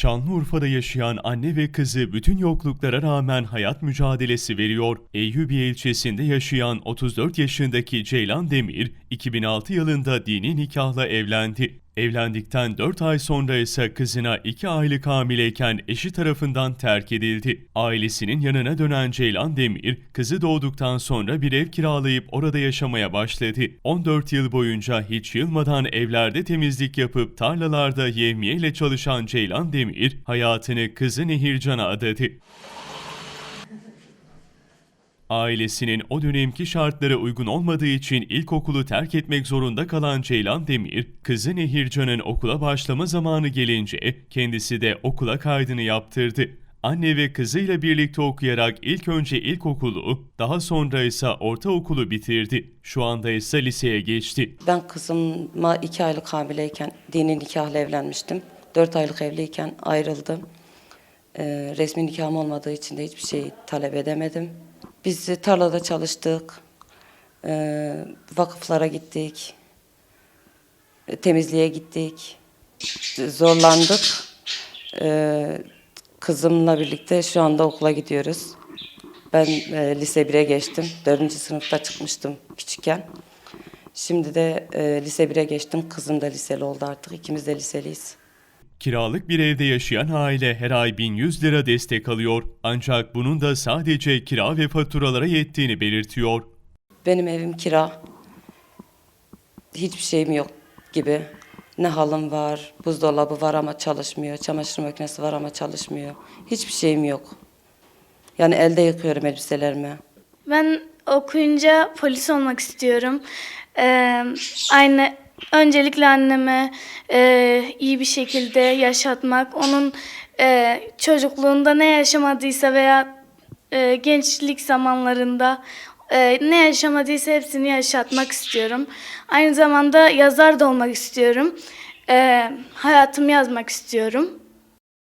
Şanlıurfa'da yaşayan anne ve kızı bütün yokluklara rağmen hayat mücadelesi veriyor. Eyyubiye ilçesinde yaşayan 34 yaşındaki Ceylan Demir, 2006 yılında dini nikahla evlendi. Evlendikten 4 ay sonra ise kızına 2 aylık hamileyken eşi tarafından terk edildi. Ailesinin yanına dönen Ceylan Demir, kızı doğduktan sonra bir ev kiralayıp orada yaşamaya başladı. 14 yıl boyunca hiç yılmadan evlerde temizlik yapıp tarlalarda yevmiyeyle çalışan Ceylan Demir, hayatını kızı Nehircan'a adadı. Ailesinin o dönemki şartlara uygun olmadığı için ilkokulu terk etmek zorunda kalan Ceylan Demir, kızı Nehircan'ın okula başlama zamanı gelince kendisi de okula kaydını yaptırdı. Anne ve kızıyla birlikte okuyarak ilk önce ilkokulu, daha sonra ise ortaokulu bitirdi. Şu anda ise liseye geçti. Ben kızıma iki aylık hamileyken dini nikahla evlenmiştim. Dört aylık evliyken ayrıldım. Ee, resmi nikahım olmadığı için de hiçbir şey talep edemedim. Biz tarlada çalıştık. Ee, vakıflara gittik. Ee, Temizliğe gittik. Zorlandık. Ee, kızımla birlikte şu anda okula gidiyoruz. Ben e, lise 1'e geçtim. Dördüncü sınıfta çıkmıştım küçükken. Şimdi de e, lise 1'e geçtim. Kızım da liseli oldu artık. İkimiz de liseliyiz. Kiralık bir evde yaşayan aile her ay 1100 lira destek alıyor. Ancak bunun da sadece kira ve faturalara yettiğini belirtiyor. Benim evim kira. Hiçbir şeyim yok gibi. Ne halım var, buzdolabı var ama çalışmıyor. Çamaşır makinesi var ama çalışmıyor. Hiçbir şeyim yok. Yani elde yıkıyorum elbiselerimi. Ben okuyunca polis olmak istiyorum. Ee, aynı öncelikle anneme e, iyi bir şekilde yaşatmak, onun e, çocukluğunda ne yaşamadıysa veya e, gençlik zamanlarında e, ne yaşamadıysa hepsini yaşatmak istiyorum. Aynı zamanda yazar da olmak istiyorum. E, hayatımı yazmak istiyorum.